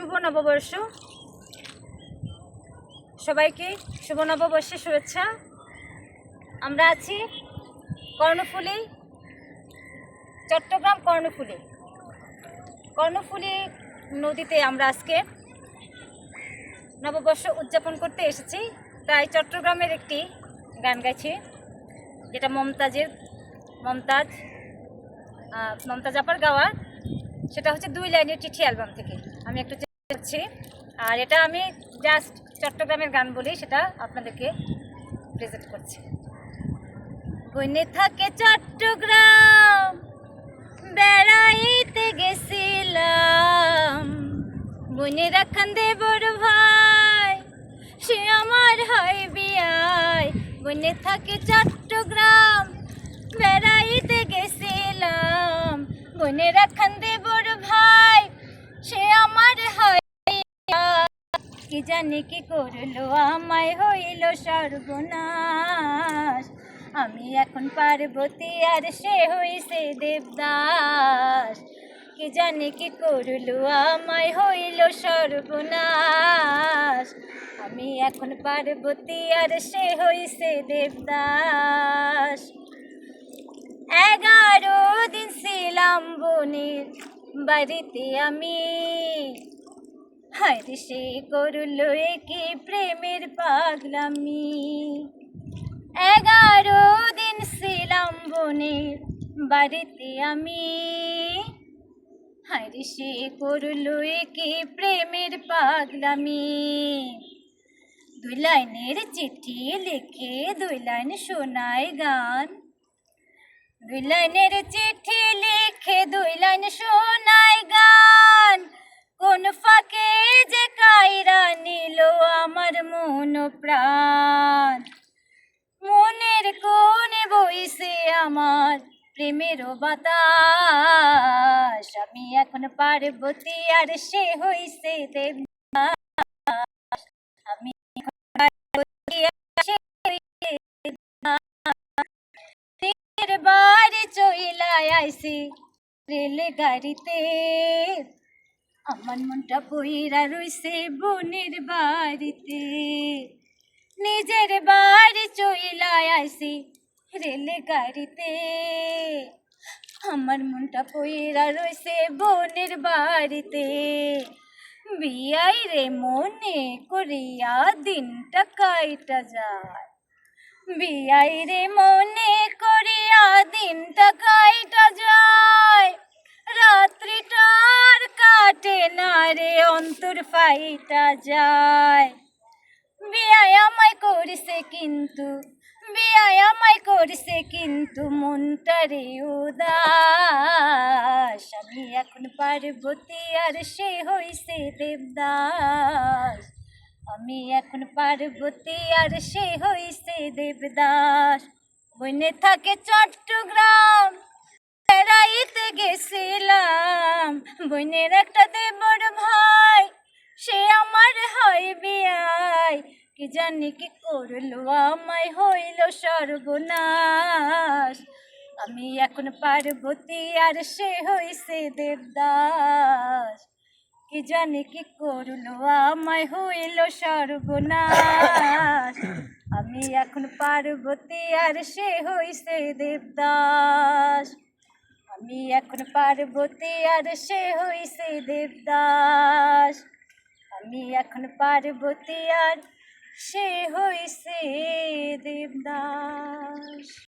শুভ নববর্ষ। সবাইকে শুভ নববর্ষের শুভেচ্ছা। আমরা আছি কর্ণফুলি, চট্টগ্রাম কর্ণফুলি। কর্ণফুলি নদীতে আমরা আজকে নববর্ষ উদযাপন করতে এসেছি। তাই চট্টগ্রামের একটি গান গাইছি, যেটা মমতাজের, মমতাজ মমতাজ আপার গাওয়া সেটা হচ্ছে দুই লাইনের চিঠি অ্যালবাম থেকে। আমি একটু করছি। আর এটা আমি জাস্ট চট্টগ্রামের গান বলি সেটা আপনাদেরকে প্রেজেন্ট করছি। বনে থাকে চট্টগ্রাম, বেড়াইতে গেছিলাম। বনে রাখান দেবর ভাই, সে আমার হয় বিয়াই। বনে থাকে চট্টগ্রাম, বেড়াইতে গেছিলাম। বনে রাখান দেবর কি জানি কি করল? আমায় হইল সর্বনাশ। আমি এখন পার্বতী আর সে হইছে দেবদাস। কি জানি কি করল? আমায় হইল সর্বনাশ। আমি এখন পার্বতী আর সে হইছে দেবদাস। এগারো দিন ছিলাম বনের বাড়িতে আমি। হায় সে করল কি প্রেমের পাগলামি। এগারো দিন ছিলাম বনের বাড়িতে আমি। হায় সে করল কি প্রেমের পাগলামি। দুই লাইনের চিঠি লিখে দুই লাইন শোনায় গান। দুই লাইনের চিঠি লিখে দুই লাইন শোনায় প্রাণ। মনের কোণে বইছে আমার প্রেমের বাতাস। আমি এখন পার্বতী, আর সে হইছে দেব। আমি। বাড়ি চইলাই আইছি রেল গাড়িতে আমার মনটা বইরা রইছে বোনের বাড়িতে। নিজের বাড়ি চইলাই আইছি রেল গাড়িতে আমার মনটা পইরা রইছে বোনের বাড়িতে। বিয়াই রে মনে করিয়া দিনটা কাইটা যায়। বিয়াই রে মনে করিয়া দিনটা কাইটা যায়। রাত্রিটার কাটে না রে, অন্তর ফাইটা যায়। বিয়ায় করিছে কিন্তু বিয়ায় করিছে কিন্তু মনটা রে উদাস। আমি এখন পার্বতী আর সে হইছে দেবদাস। আমি এখন পার্বতী আর সে হইছে দেবদাস। বনে থাকে চট্টগ্রাম, বেড়াইতে গেছিলাম। বোনের একটা দেবর ভাই কি জানি কি করল? আমায় হইল সর্বনাশ। আমি এখন পার্বতী, আর সে হইছে দেবদাস। কি জানি কি করল? আমায় হইল সর্বনাশ। আমি এখন পার্বতী, আর সে হইছে দেবদাস। আমি এখন পার্বতী, আর সে হইছে দেবদাস। আমি এখন পার্বতী, আর সে হইছে দেবদাস।